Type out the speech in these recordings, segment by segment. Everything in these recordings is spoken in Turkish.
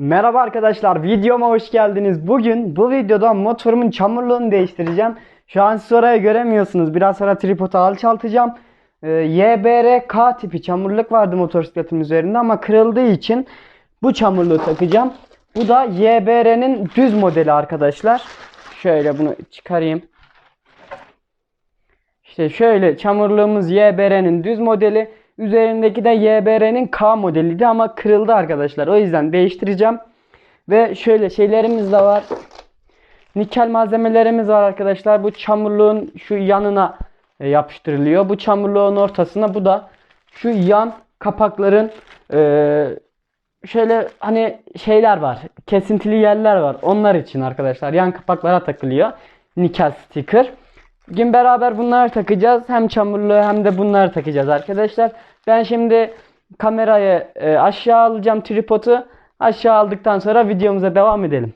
Merhaba arkadaşlar videoma hoş geldiniz. Bugün bu videoda motorumun çamurluğunu değiştireceğim. Şu an siz orayı göremiyorsunuz. Biraz sonra tripodu alçaltacağım. Ee, YBR K tipi çamurluk vardı motosikletin üzerinde ama kırıldığı için bu çamurluğu takacağım. Bu da YBR'nin düz modeli arkadaşlar. Şöyle bunu çıkarayım. İşte şöyle çamurluğumuz YBR'nin düz modeli. Üzerindeki de YBR'nin K modeliydi ama kırıldı arkadaşlar. O yüzden değiştireceğim. Ve şöyle şeylerimiz de var. Nikel malzemelerimiz var arkadaşlar. Bu çamurluğun şu yanına e, yapıştırılıyor. Bu çamurluğun ortasına bu da şu yan kapakların e, şöyle hani şeyler var. Kesintili yerler var. Onlar için arkadaşlar yan kapaklara takılıyor. Nikel sticker. Bugün beraber bunları takacağız. Hem çamurluğu hem de bunları takacağız arkadaşlar. Ben şimdi kamerayı e, aşağı alacağım tripodu. Aşağı aldıktan sonra videomuza devam edelim.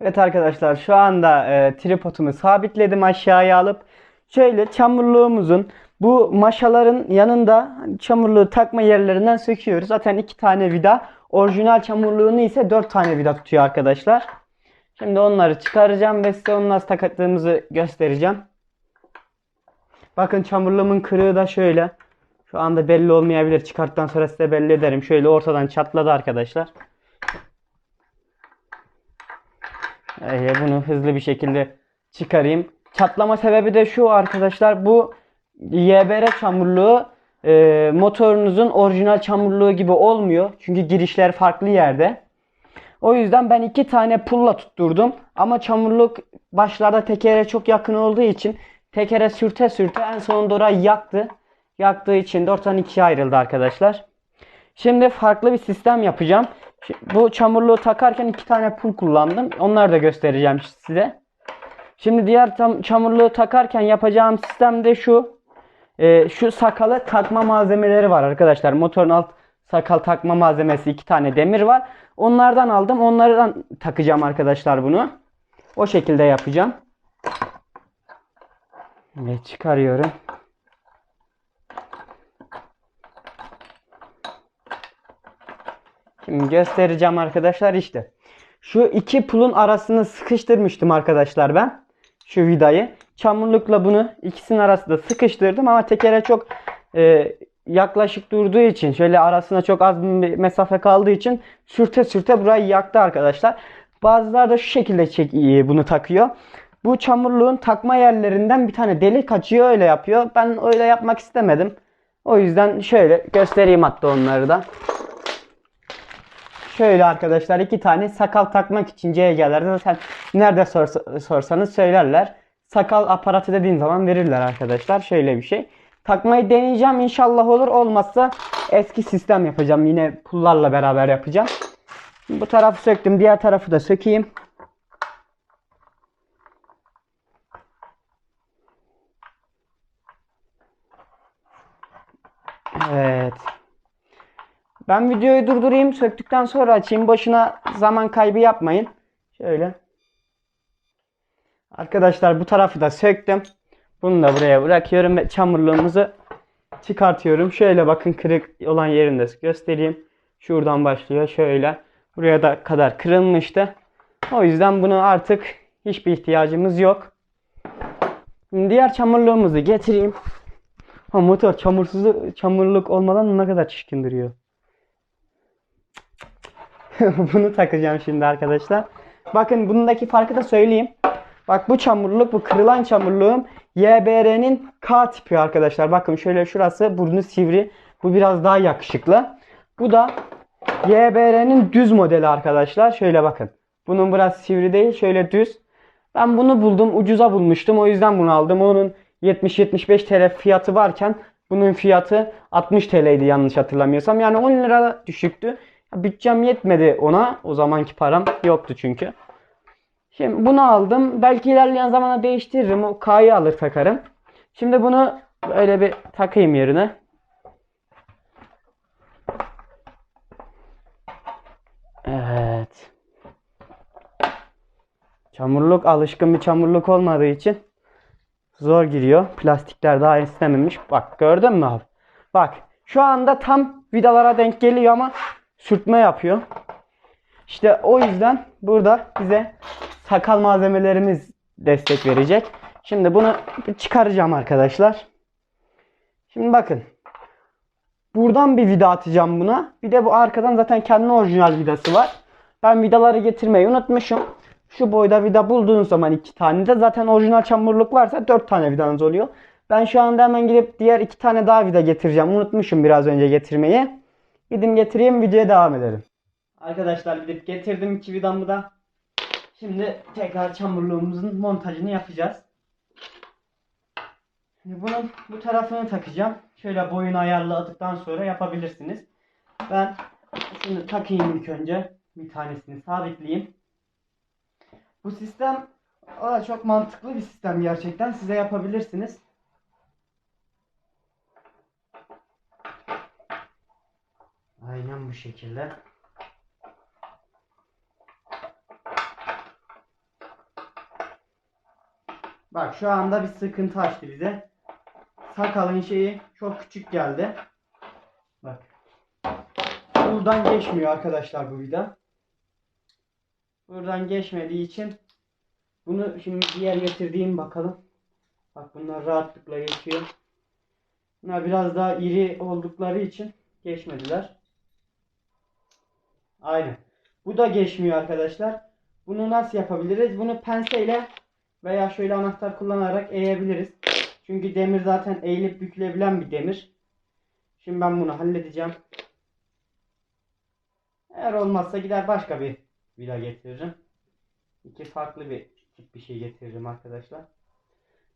Evet arkadaşlar şu anda e, tripodumu sabitledim aşağıya alıp. Şöyle çamurluğumuzun bu maşaların yanında çamurluğu takma yerlerinden söküyoruz. Zaten iki tane vida. Orijinal çamurluğunu ise dört tane vida tutuyor arkadaşlar. Şimdi onları çıkaracağım ve size onu nasıl takıldığımızı göstereceğim. Bakın çamurluğumun kırığı da şöyle. Şu anda belli olmayabilir. Çıkarttıktan sonra size belli ederim. Şöyle ortadan çatladı arkadaşlar. Ee, bunu hızlı bir şekilde çıkarayım. Çatlama sebebi de şu arkadaşlar. Bu YBR çamurluğu e, motorunuzun orijinal çamurluğu gibi olmuyor. Çünkü girişler farklı yerde. O yüzden ben iki tane pulla tutturdum. Ama çamurluk başlarda tekere çok yakın olduğu için tekere sürte sürte en sonunda orayı yaktı. Yaktığı için de ortadan ikiye ayrıldı arkadaşlar. Şimdi farklı bir sistem yapacağım. Bu çamurluğu takarken iki tane pul kullandım. Onları da göstereceğim size. Şimdi diğer tam çamurluğu takarken yapacağım sistem de şu. Ee, şu sakalı takma malzemeleri var arkadaşlar. Motorun alt sakal takma malzemesi iki tane demir var. Onlardan aldım. Onlardan takacağım arkadaşlar bunu. O şekilde yapacağım. Evet çıkarıyorum. Şimdi göstereceğim arkadaşlar işte. Şu iki pulun arasını sıkıştırmıştım arkadaşlar ben. Şu vidayı. Çamurlukla bunu ikisinin arasında sıkıştırdım ama tekere çok e, yaklaşık durduğu için şöyle arasına çok az bir mesafe kaldığı için sürte sürte burayı yaktı arkadaşlar. Bazıları da şu şekilde çek, e, bunu takıyor. Bu çamurluğun takma yerlerinden bir tane delik açıyor öyle yapıyor. Ben öyle yapmak istemedim. O yüzden şöyle göstereyim hatta onları da. Şöyle arkadaşlar iki tane sakal takmak için CG'lerde zaten nerede sorsa- sorsanız söylerler. Sakal aparatı dediğin zaman verirler arkadaşlar. Şöyle bir şey. Takmayı deneyeceğim inşallah olur. Olmazsa eski sistem yapacağım. Yine pullarla beraber yapacağım. Bu tarafı söktüm. Diğer tarafı da sökeyim. Evet. Ben videoyu durdurayım. Söktükten sonra açayım. Boşuna zaman kaybı yapmayın. Şöyle. Arkadaşlar bu tarafı da söktüm. Bunu da buraya bırakıyorum ve çamurluğumuzu çıkartıyorum. Şöyle bakın kırık olan yerini göstereyim. Şuradan başlıyor şöyle. Buraya da kadar kırılmıştı. O yüzden bunu artık hiçbir ihtiyacımız yok. Şimdi diğer çamurluğumuzu getireyim. Ha, motor çamursuz çamurluk olmadan ne kadar çirkin duruyor. Bunu takacağım şimdi arkadaşlar. Bakın bundaki farkı da söyleyeyim. Bak bu çamurluk, bu kırılan çamurluğum YBR'nin K tipi arkadaşlar. Bakın şöyle şurası burnu sivri. Bu biraz daha yakışıklı. Bu da YBR'nin düz modeli arkadaşlar. Şöyle bakın. Bunun biraz sivri değil, şöyle düz. Ben bunu buldum, ucuza bulmuştum. O yüzden bunu aldım. Onun 70-75 TL fiyatı varken bunun fiyatı 60 TL'ydi yanlış hatırlamıyorsam. Yani 10 lira düşüktü. Bütçem yetmedi ona. O zamanki param yoktu çünkü. Şimdi bunu aldım. Belki ilerleyen zamanda değiştiririm. O K'yı alır takarım. Şimdi bunu böyle bir takayım yerine. Evet. Çamurluk alışkın bir çamurluk olmadığı için zor giriyor. Plastikler daha istememiş. Bak gördün mü abi? Bak şu anda tam vidalara denk geliyor ama sürtme yapıyor. İşte o yüzden burada bize sakal malzemelerimiz destek verecek. Şimdi bunu çıkaracağım arkadaşlar. Şimdi bakın. Buradan bir vida atacağım buna. Bir de bu arkadan zaten kendi orijinal vidası var. Ben vidaları getirmeyi unutmuşum. Şu boyda vida bulduğunuz zaman iki tane de zaten orijinal çamurluk varsa dört tane vidanız oluyor. Ben şu anda hemen gidip diğer iki tane daha vida getireceğim. Unutmuşum biraz önce getirmeyi. Gidip getireyim videoya devam edelim. Arkadaşlar gidip getirdim iki vidamı da. Şimdi tekrar çamurluğumuzun montajını yapacağız. Şimdi bunun bu tarafını takacağım. Şöyle boyun ayarladıktan sonra yapabilirsiniz. Ben şimdi takayım ilk önce. Bir tanesini sabitleyeyim. Bu sistem çok mantıklı bir sistem gerçekten. Size yapabilirsiniz. Aynen bu şekilde. Bak şu anda bir sıkıntı açtı bize. Sakalın şeyi çok küçük geldi. Bak. Buradan geçmiyor arkadaşlar bu vida. Buradan geçmediği için bunu şimdi diğer getirdiğim bakalım. Bak bunlar rahatlıkla geçiyor. Bunlar biraz daha iri oldukları için geçmediler. Aynen. Bu da geçmiyor arkadaşlar. Bunu nasıl yapabiliriz? Bunu penseyle veya şöyle anahtar kullanarak eğebiliriz. Çünkü demir zaten eğilip bükülebilen bir demir. Şimdi ben bunu halledeceğim. Eğer olmazsa gider başka bir vida getiririm. İki farklı bir tip bir şey getiririm arkadaşlar.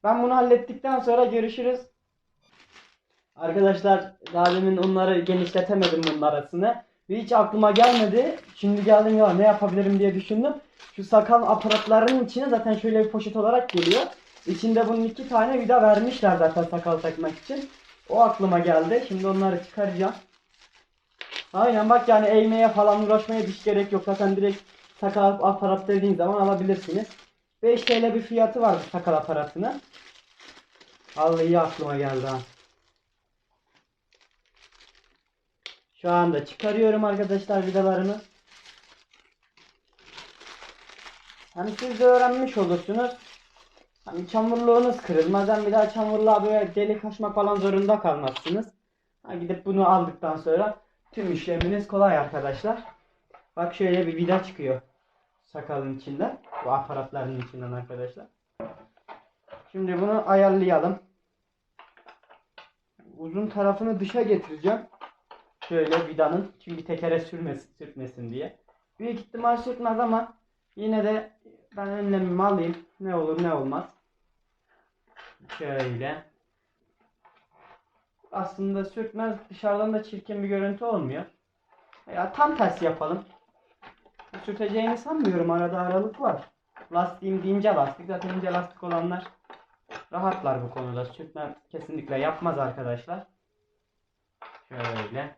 Ben bunu hallettikten sonra görüşürüz. Arkadaşlar daha demin onları genişletemedim bunun arasını. Ve hiç aklıma gelmedi. Şimdi geldim ya ne yapabilirim diye düşündüm. Şu sakal aparatlarının içine zaten şöyle bir poşet olarak geliyor. İçinde bunun iki tane vida vermişler zaten sakal takmak için. O aklıma geldi. Şimdi onları çıkaracağım. Aynen bak yani eğmeye falan uğraşmaya hiç gerek yok. Zaten direkt sakal aparat dediğin zaman alabilirsiniz. 5 TL bir fiyatı var sakal aparatının. Vallahi iyi aklıma geldi ha. Şu anda çıkarıyorum arkadaşlar vidalarını. Hani siz de öğrenmiş olursunuz. Hani çamurluğunuz kırılmaz. Hem bir daha çamurluğa böyle delik açmak falan zorunda kalmazsınız. Ha, gidip bunu aldıktan sonra tüm işleminiz kolay arkadaşlar. Bak şöyle bir vida çıkıyor. Sakalın içinden. Bu aparatların içinden arkadaşlar. Şimdi bunu ayarlayalım. Uzun tarafını dışa getireceğim. Şöyle vidanın çünkü tekere sürmesin, sürtmesin diye. Büyük ihtimal sürtmez ama yine de ben önlemimi alayım. Ne olur ne olmaz. Şöyle. Aslında sürtmez dışarıdan da çirkin bir görüntü olmuyor. Ya tam tersi yapalım. Sürteceğini sanmıyorum. Arada aralık var. Lastiğim ince lastik. Zaten ince lastik olanlar rahatlar bu konuda. Sürtme kesinlikle yapmaz arkadaşlar. Şöyle.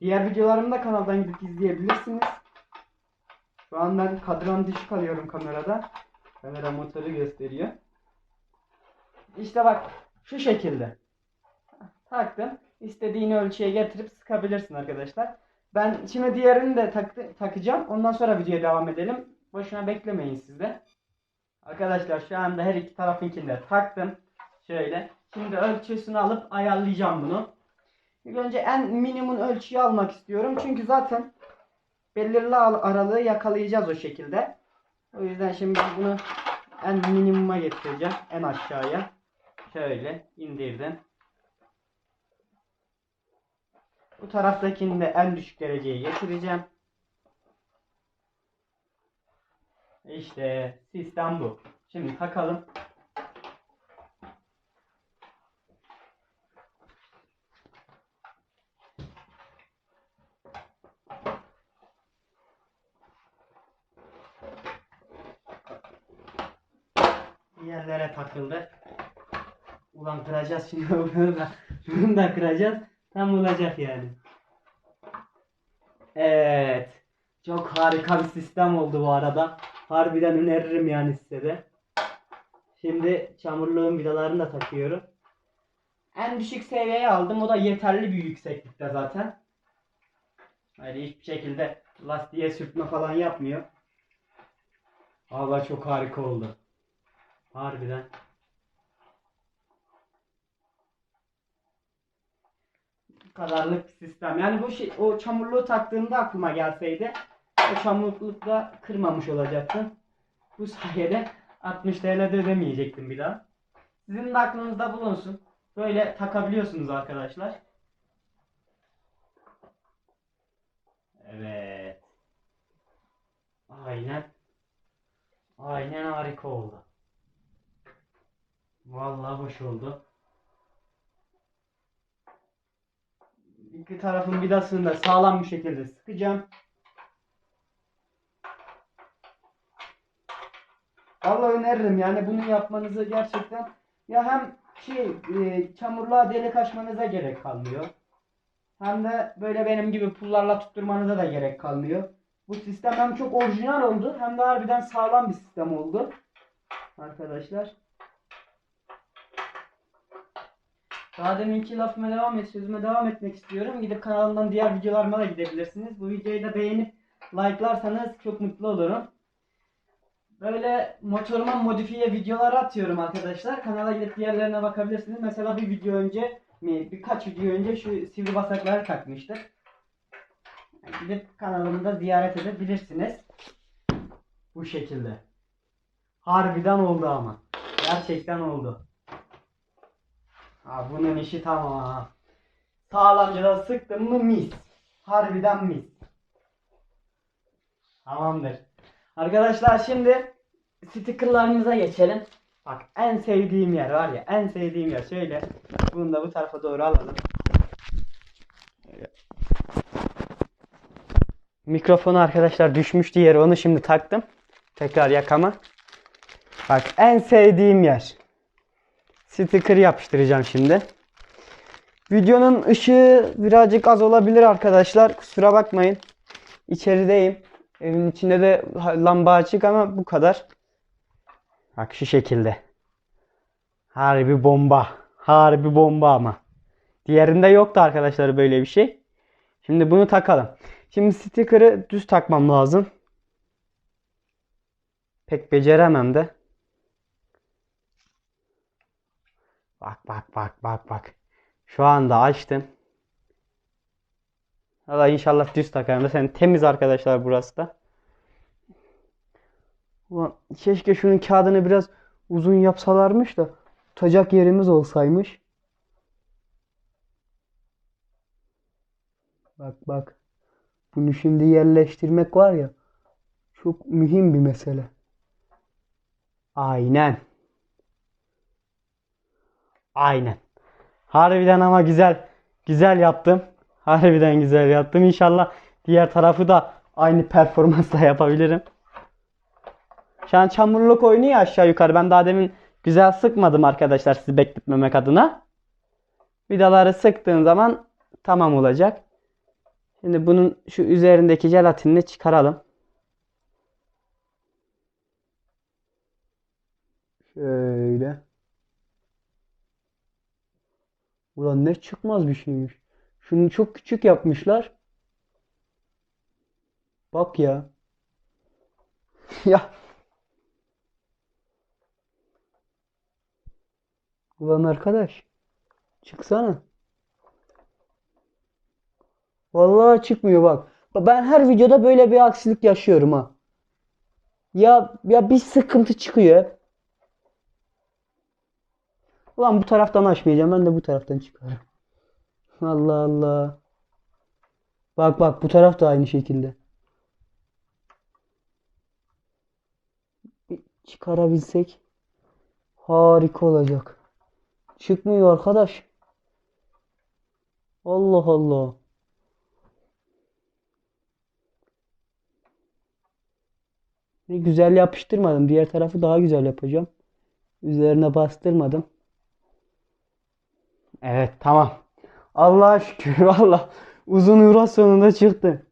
Diğer videolarımı da kanaldan gidip izleyebilirsiniz. Şu an ben kadran dışı kalıyorum kamerada. Kamera motoru gösteriyor. İşte bak şu şekilde. Taktım. İstediğin ölçüye getirip sıkabilirsin arkadaşlar. Ben şimdi diğerini de tak takacağım. Ondan sonra videoya devam edelim. Boşuna beklemeyin siz de. Arkadaşlar şu anda her iki tarafınkini de taktım. Şöyle. Şimdi ölçüsünü alıp ayarlayacağım bunu. İlk önce en minimum ölçüyü almak istiyorum. Çünkü zaten belirli al- aralığı yakalayacağız o şekilde. O yüzden şimdi bunu en minimuma getireceğim. En aşağıya. Şöyle indirdim. Bu taraftakini de en düşük dereceye getireceğim. İşte sistem bu. Şimdi takalım. Yerlere takıldı. Ulan kıracağız şimdi bunu da. Bunu da kıracağız. Tam olacak yani. Evet. Çok harika bir sistem oldu bu arada. Harbiden öneririm yani size de. Şimdi çamurluğun vidalarını da takıyorum. En düşük seviyeye aldım. O da yeterli bir yükseklikte zaten. Öyle hiçbir şekilde lastiğe sürtme falan yapmıyor. Valla çok harika oldu. Harbiden. Bu kadarlık bir sistem. Yani bu şey, o çamurluğu taktığımda aklıma gelseydi o çamurlukla kırmamış olacaktım. Bu sayede 60 TL de ödemeyecektim bir daha. Sizin de aklınızda bulunsun. Böyle takabiliyorsunuz arkadaşlar. Evet. Aynen. Aynen harika oldu. Vallahi hoş oldu. İki tarafın vidasını da sağlam bir şekilde sıkacağım. Vallahi öneririm yani bunu yapmanızı gerçekten ya hem şey e, çamurluğa delik açmanıza gerek kalmıyor. Hem de böyle benim gibi pullarla tutturmanıza da gerek kalmıyor. Bu sistem hem çok orijinal oldu hem de harbiden sağlam bir sistem oldu. Arkadaşlar. Daha deminki lafıma devam et, sözüme devam etmek istiyorum. Gidip kanalımdan diğer videolarıma da gidebilirsiniz. Bu videoyu da beğenip like'larsanız çok mutlu olurum. Böyle motoruma modifiye videolar atıyorum arkadaşlar. Kanala gidip diğerlerine bakabilirsiniz. Mesela bir video önce mi birkaç video önce şu sivri basakları takmıştık. Gidip kanalımı da ziyaret edebilirsiniz. Bu şekilde. Harbiden oldu ama. Gerçekten oldu. Ha, bunun işi tamam. Sağlamca da sıktım mı mis. Harbiden mis. Tamamdır. Arkadaşlar şimdi stickerlarımıza geçelim. Bak en sevdiğim yer var ya en sevdiğim yer şöyle. Bunu da bu tarafa doğru alalım. Mikrofonu arkadaşlar düşmüştü yere onu şimdi taktım. Tekrar yakama. Bak en sevdiğim yer. Sticker yapıştıracağım şimdi. Videonun ışığı birazcık az olabilir arkadaşlar. Kusura bakmayın. İçerideyim. Evin içinde de lamba açık ama bu kadar. Bak şu şekilde. Harbi bomba. Harbi bomba ama. Diğerinde yoktu arkadaşlar böyle bir şey. Şimdi bunu takalım. Şimdi sticker'ı düz takmam lazım. Pek beceremem de. Bak bak bak bak bak. Şu anda açtım. Valla inşallah düz takarım sen temiz arkadaşlar burası da. Ulan keşke şunun kağıdını biraz uzun yapsalarmış da tutacak yerimiz olsaymış. Bak bak. Bunu şimdi yerleştirmek var ya çok mühim bir mesele. Aynen. Aynen. Harbiden ama güzel. Güzel yaptım. Harbiden güzel yaptım. İnşallah diğer tarafı da aynı performansla yapabilirim. Şu an çamurluk oynuyor aşağı yukarı. Ben daha demin güzel sıkmadım arkadaşlar sizi bekletmemek adına. Vidaları sıktığım zaman tamam olacak. Şimdi bunun şu üzerindeki jelatinini çıkaralım. Şöyle. Ulan ne çıkmaz bir şeymiş. Şunu çok küçük yapmışlar. Bak ya. ya. Ulan arkadaş. Çıksana. Vallahi çıkmıyor bak. Ben her videoda böyle bir aksilik yaşıyorum ha. Ya ya bir sıkıntı çıkıyor. Ulan bu taraftan açmayacağım. Ben de bu taraftan çıkarım. Allah Allah. Bak bak bu taraf da aynı şekilde. Çıkarabilsek harika olacak. Çıkmıyor arkadaş. Allah Allah. Güzel yapıştırmadım. Diğer tarafı daha güzel yapacağım. Üzerine bastırmadım. Evet tamam. Allah'a şükür valla. Uzun uğraş sonunda çıktı.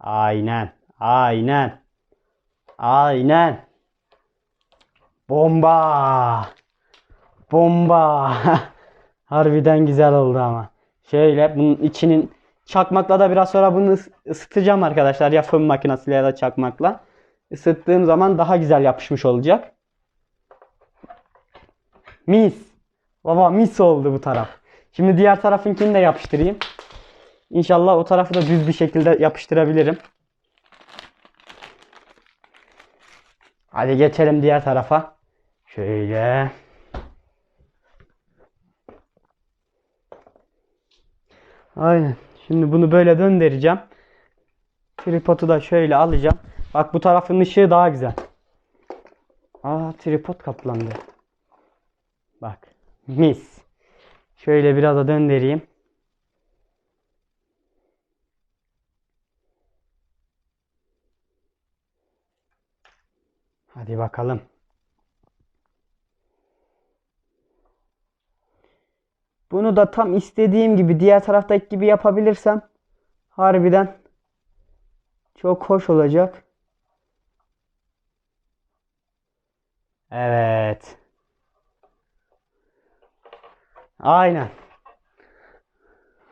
Aynen. Aynen. Aynen. Bomba. Bomba. Harbiden güzel oldu ama. Şöyle bunun içinin çakmakla da biraz sonra bunu ıs- ısıtacağım arkadaşlar. Ya fön makinesiyle ya da çakmakla. Isıttığım zaman daha güzel yapışmış olacak. Mis. Baba mis oldu bu taraf. Şimdi diğer tarafınkini de yapıştırayım. İnşallah o tarafı da düz bir şekilde yapıştırabilirim. Hadi geçelim diğer tarafa. Şöyle. Aynen. Şimdi bunu böyle döndüreceğim. Tripodu da şöyle alacağım. Bak bu tarafın ışığı daha güzel. Aa tripod kaplandı. Bak. Mis. Şöyle biraz da döndüreyim. Hadi bakalım. Bunu da tam istediğim gibi diğer taraftaki gibi yapabilirsem harbiden çok hoş olacak. Evet. Aynen.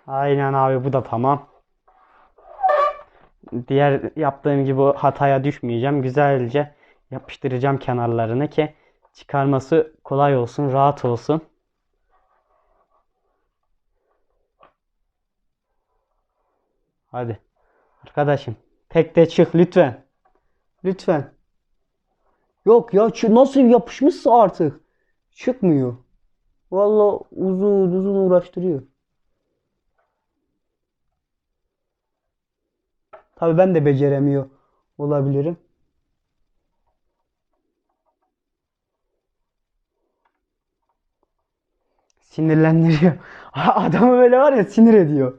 Aynen abi bu da tamam. Diğer yaptığım gibi hataya düşmeyeceğim. Güzelce yapıştıracağım kenarlarını ki çıkarması kolay olsun, rahat olsun. Hadi. Arkadaşım. Tek de çık lütfen. Lütfen. Yok ya nasıl yapışmışsa artık. Çıkmıyor. Vallahi uzun uzun uğraştırıyor. Tabii ben de beceremiyor olabilirim. Sinirlendiriyor. Adamı böyle var ya sinir ediyor.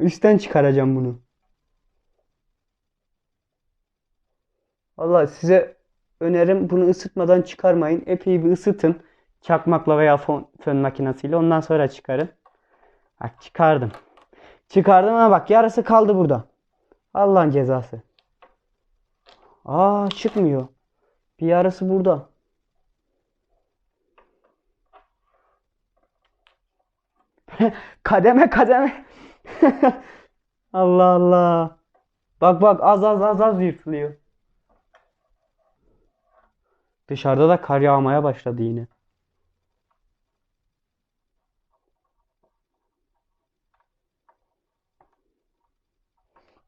Üstten çıkaracağım bunu. Vallahi size önerim bunu ısıtmadan çıkarmayın. Epey bir ısıtın. Çakmakla veya fön, fön makinesiyle. Ondan sonra çıkarın. Bak çıkardım. Çıkardım ama bak yarısı kaldı burada. Allah'ın cezası. Aa çıkmıyor. Bir yarısı burada. Kademe kademe. Allah Allah. Bak bak az az az az yırtılıyor. Dışarıda da kar yağmaya başladı yine.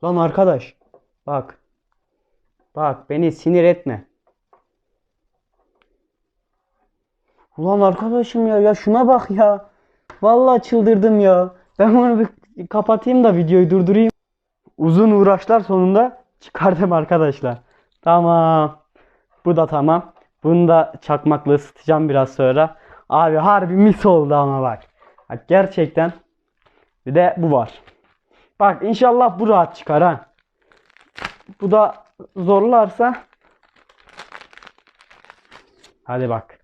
Lan arkadaş. Bak. Bak beni sinir etme. Ulan arkadaşım ya ya şuna bak ya. Vallahi çıldırdım ya. Ben bunu bir kapatayım da videoyu durdurayım. Uzun uğraşlar sonunda çıkardım arkadaşlar. Tamam. Bu da tamam. Bunu da çakmakla ısıtacağım biraz sonra. Abi harbi mis oldu ama bak. Bak gerçekten. Bir de bu var. Bak inşallah bu rahat çıkar ha. Bu da zorlarsa. Hadi bak.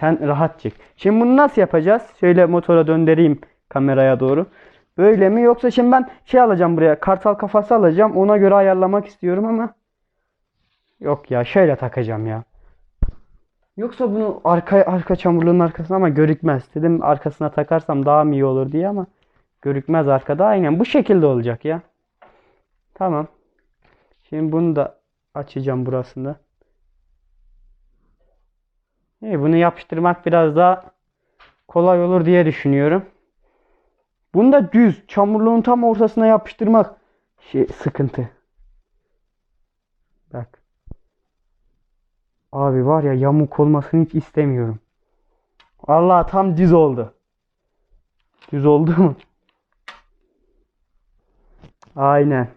Sen rahat çık. Şimdi bunu nasıl yapacağız? Şöyle motora döndüreyim kameraya doğru. Böyle mi yoksa şimdi ben şey alacağım buraya kartal kafası alacağım. Ona göre ayarlamak istiyorum ama yok ya şöyle takacağım ya. Yoksa bunu arka arka çamurluğun arkasına ama görükmez. Dedim arkasına takarsam daha mı iyi olur diye ama görükmez arkada. Aynen bu şekilde olacak ya. Tamam. Şimdi bunu da açacağım burasında. İyi, bunu yapıştırmak biraz daha kolay olur diye düşünüyorum. Bunu da düz çamurluğun tam ortasına yapıştırmak şey sıkıntı. Bak. Abi var ya yamuk olmasını hiç istemiyorum. Allah tam düz oldu. Düz oldu mu? Aynen.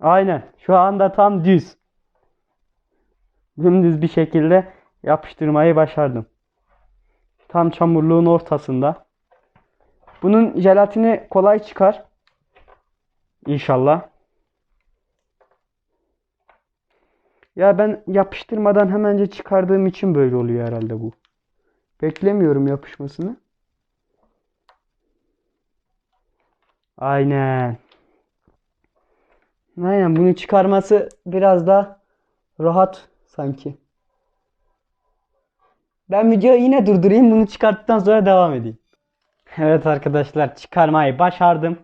Aynen. Şu anda tam düz. Dümdüz bir şekilde yapıştırmayı başardım. Tam çamurluğun ortasında. Bunun jelatini kolay çıkar. İnşallah. Ya ben yapıştırmadan hemence çıkardığım için böyle oluyor herhalde bu. Beklemiyorum yapışmasını. Aynen. Aynen bunu çıkarması biraz da rahat sanki. Ben videoyu yine durdurayım. Bunu çıkarttıktan sonra devam edeyim. Evet arkadaşlar çıkarmayı başardım.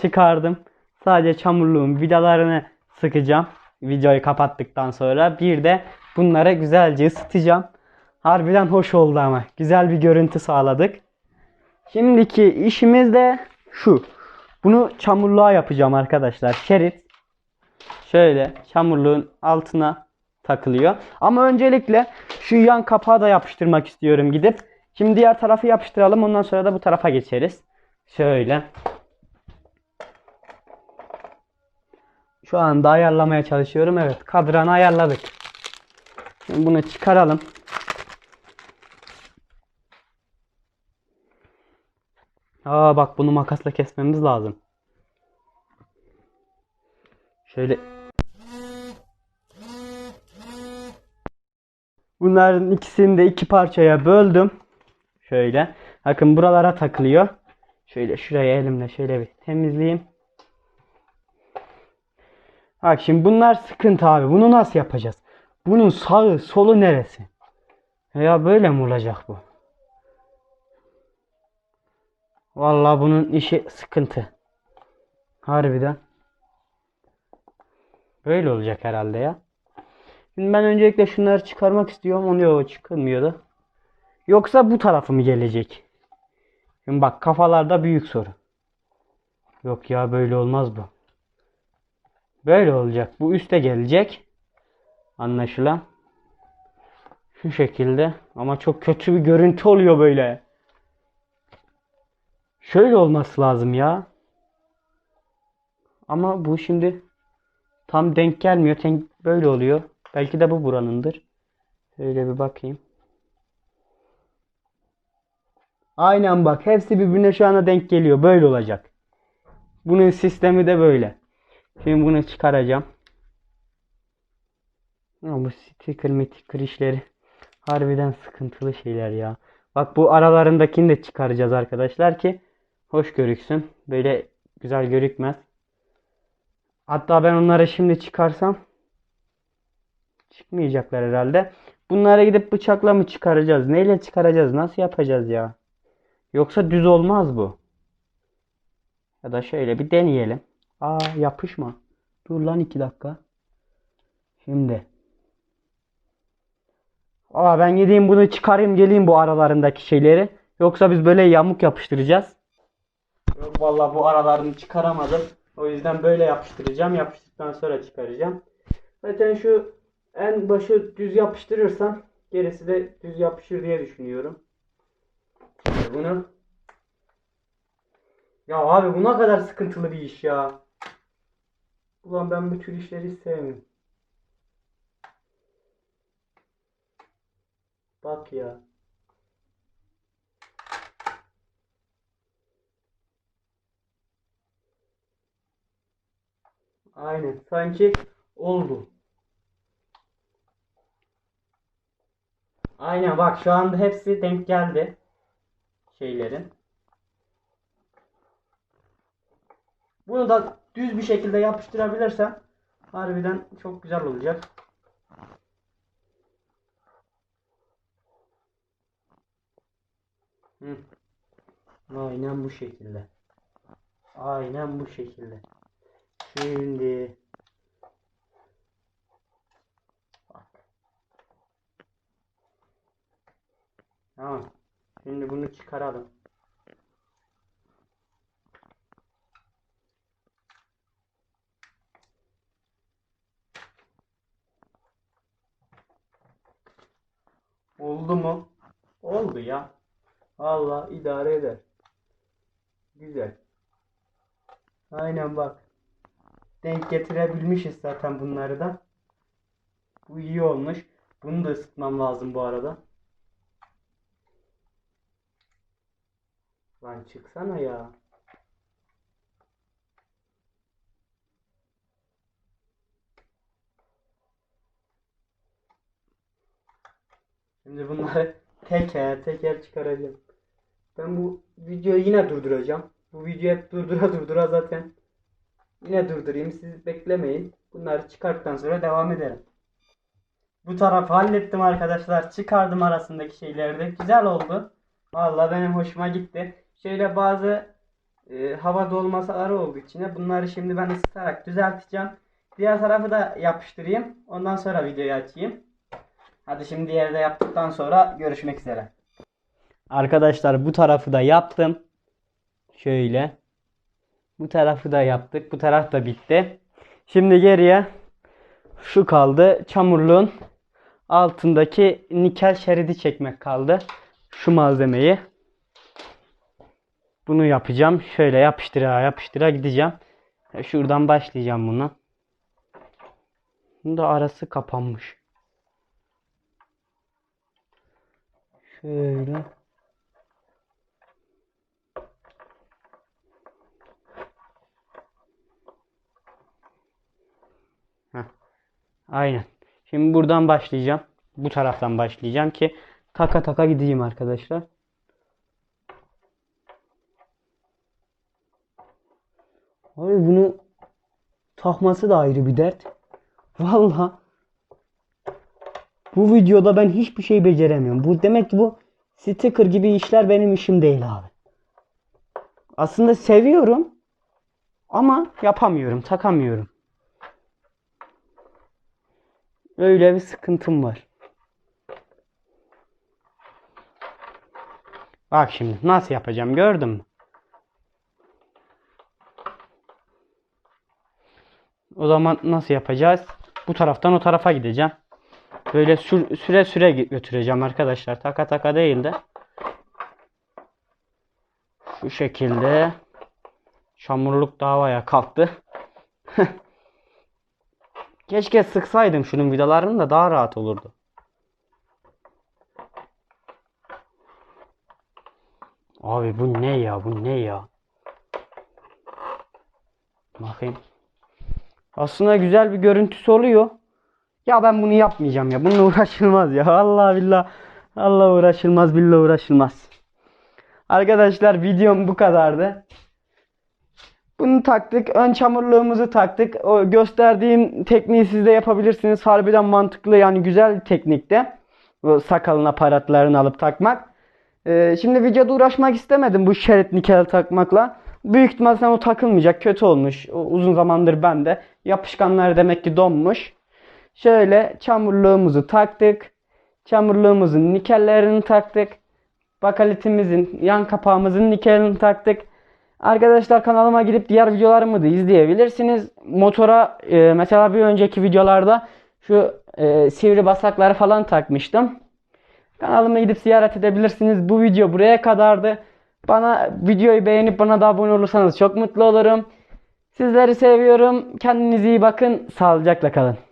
Çıkardım. Sadece çamurluğun vidalarını sıkacağım. Videoyu kapattıktan sonra bir de bunları güzelce ısıtacağım. Harbiden hoş oldu ama. Güzel bir görüntü sağladık. Şimdiki işimiz de şu. Bunu çamurluğa yapacağım arkadaşlar. Şerit şöyle çamurluğun altına takılıyor. Ama öncelikle şu yan kapağı da yapıştırmak istiyorum gidip. Şimdi diğer tarafı yapıştıralım. Ondan sonra da bu tarafa geçeriz. Şöyle. Şu anda ayarlamaya çalışıyorum. Evet kadranı ayarladık. Şimdi bunu çıkaralım. Aa bak bunu makasla kesmemiz lazım. Şöyle Bunların ikisini de iki parçaya böldüm. Şöyle. Bakın buralara takılıyor. Şöyle şuraya elimle şöyle bir temizleyeyim. Bak şimdi bunlar sıkıntı abi. Bunu nasıl yapacağız? Bunun sağı solu neresi? Ya böyle mi olacak bu? Vallahi bunun işi sıkıntı. Harbiden. Böyle olacak herhalde ya. Şimdi ben öncelikle şunları çıkarmak istiyorum. Onu yok çıkılmıyor da. Yoksa bu tarafı mı gelecek? Şimdi bak kafalarda büyük soru. Yok ya böyle olmaz bu. Böyle olacak. Bu üste gelecek. Anlaşılan. Şu şekilde. Ama çok kötü bir görüntü oluyor böyle. Şöyle olması lazım ya. Ama bu şimdi tam denk gelmiyor. Denk böyle oluyor. Belki de bu buranındır. Şöyle bir bakayım. Aynen bak. Hepsi birbirine şu anda denk geliyor. Böyle olacak. Bunun sistemi de böyle. Şimdi bunu çıkaracağım. Ya bu sticker mitikır işleri harbiden sıkıntılı şeyler ya. Bak bu aralarındakini de çıkaracağız arkadaşlar ki hoş görüksün. Böyle güzel görükmez. Hatta ben onları şimdi çıkarsam çıkmayacaklar herhalde. Bunlara gidip bıçakla mı çıkaracağız? Neyle çıkaracağız? Nasıl yapacağız ya? Yoksa düz olmaz bu. Ya da şöyle bir deneyelim. Aa yapışma. Dur lan iki dakika. Şimdi. Aa ben gideyim bunu çıkarayım geleyim bu aralarındaki şeyleri. Yoksa biz böyle yamuk yapıştıracağız. Yok vallahi bu aralarını çıkaramadım. O yüzden böyle yapıştıracağım. Yapıştıktan sonra çıkaracağım. Zaten şu en başı düz yapıştırırsam gerisi de düz yapışır diye düşünüyorum. Şimdi bunu ya abi bu ne kadar sıkıntılı bir iş ya. Ulan ben bu tür işleri sevmiyorum. Bak ya. Aynen. Sanki oldu. Aynen bak şu anda hepsi denk geldi. Şeylerin. Bunu da düz bir şekilde yapıştırabilirsem harbiden çok güzel olacak. Hı. Aynen bu şekilde. Aynen bu şekilde. Şimdi bak. Tamam. Şimdi bunu çıkaralım. Oldu mu? Oldu ya. Allah idare eder. Güzel. Aynen bak. Denk getirebilmişiz zaten bunları da. Bu iyi olmuş. Bunu da ısıtmam lazım bu arada. Lan çıksana ya. Şimdi bunları teker teker çıkaracağım. Ben bu videoyu yine durduracağım. Bu videoyu hep durdura durdura zaten. Yine durdurayım. Siz beklemeyin. Bunları çıkarttıktan sonra devam ederim. Bu tarafı hallettim arkadaşlar. Çıkardım arasındaki şeyleri de. Güzel oldu. Vallahi benim hoşuma gitti. Şöyle bazı e, hava dolmasaları oldu içine. Bunları şimdi ben ısıtarak düzelteceğim. Diğer tarafı da yapıştırayım. Ondan sonra videoyu açayım. Hadi şimdi diğeri de yaptıktan sonra görüşmek üzere. Arkadaşlar bu tarafı da yaptım. Şöyle. Bu tarafı da yaptık. Bu taraf da bitti. Şimdi geriye şu kaldı. Çamurluğun altındaki nikel şeridi çekmek kaldı. Şu malzemeyi. Bunu yapacağım. Şöyle yapıştıra yapıştıra gideceğim. Şuradan başlayacağım bunu. Bunun da arası kapanmış. Şöyle. Aynen. Şimdi buradan başlayacağım. Bu taraftan başlayacağım ki taka taka gideyim arkadaşlar. Abi bunu takması da ayrı bir dert. Vallahi bu videoda ben hiçbir şey beceremiyorum. Bu demek ki bu sticker gibi işler benim işim değil abi. Aslında seviyorum ama yapamıyorum, takamıyorum. Öyle bir sıkıntım var. Bak şimdi nasıl yapacağım gördün mü? O zaman nasıl yapacağız? Bu taraftan o tarafa gideceğim. Böyle sür- süre süre gö- götüreceğim arkadaşlar. Taka taka değil de. Şu şekilde. Çamurluk davaya kalktı. Keşke sıksaydım şunun vidalarını da daha rahat olurdu. Abi bu ne ya? Bu ne ya? Bakayım. Aslında güzel bir görüntüsü oluyor. Ya ben bunu yapmayacağım ya. Bununla uğraşılmaz ya. Allah billah. Allah uğraşılmaz billah uğraşılmaz. Arkadaşlar videom bu kadardı. Bunu taktık. Ön çamurluğumuzu taktık. O gösterdiğim tekniği siz de yapabilirsiniz. Harbiden mantıklı yani güzel bir teknikte. Bu sakalın aparatlarını alıp takmak. Ee, şimdi videoda uğraşmak istemedim bu şerit nikel takmakla. Büyük ihtimal o takılmayacak. Kötü olmuş. O uzun zamandır bende. Yapışkanlar demek ki donmuş. Şöyle çamurluğumuzu taktık. Çamurluğumuzun nikellerini taktık. Bakalitimizin yan kapağımızın nikelini taktık. Arkadaşlar kanalıma gidip diğer videolarımı da izleyebilirsiniz. Motora e, mesela bir önceki videolarda şu e, sivri basakları falan takmıştım. Kanalıma gidip ziyaret edebilirsiniz. Bu video buraya kadardı. Bana videoyu beğenip bana da abone olursanız çok mutlu olurum. Sizleri seviyorum. Kendinize iyi bakın. Sağlıcakla kalın.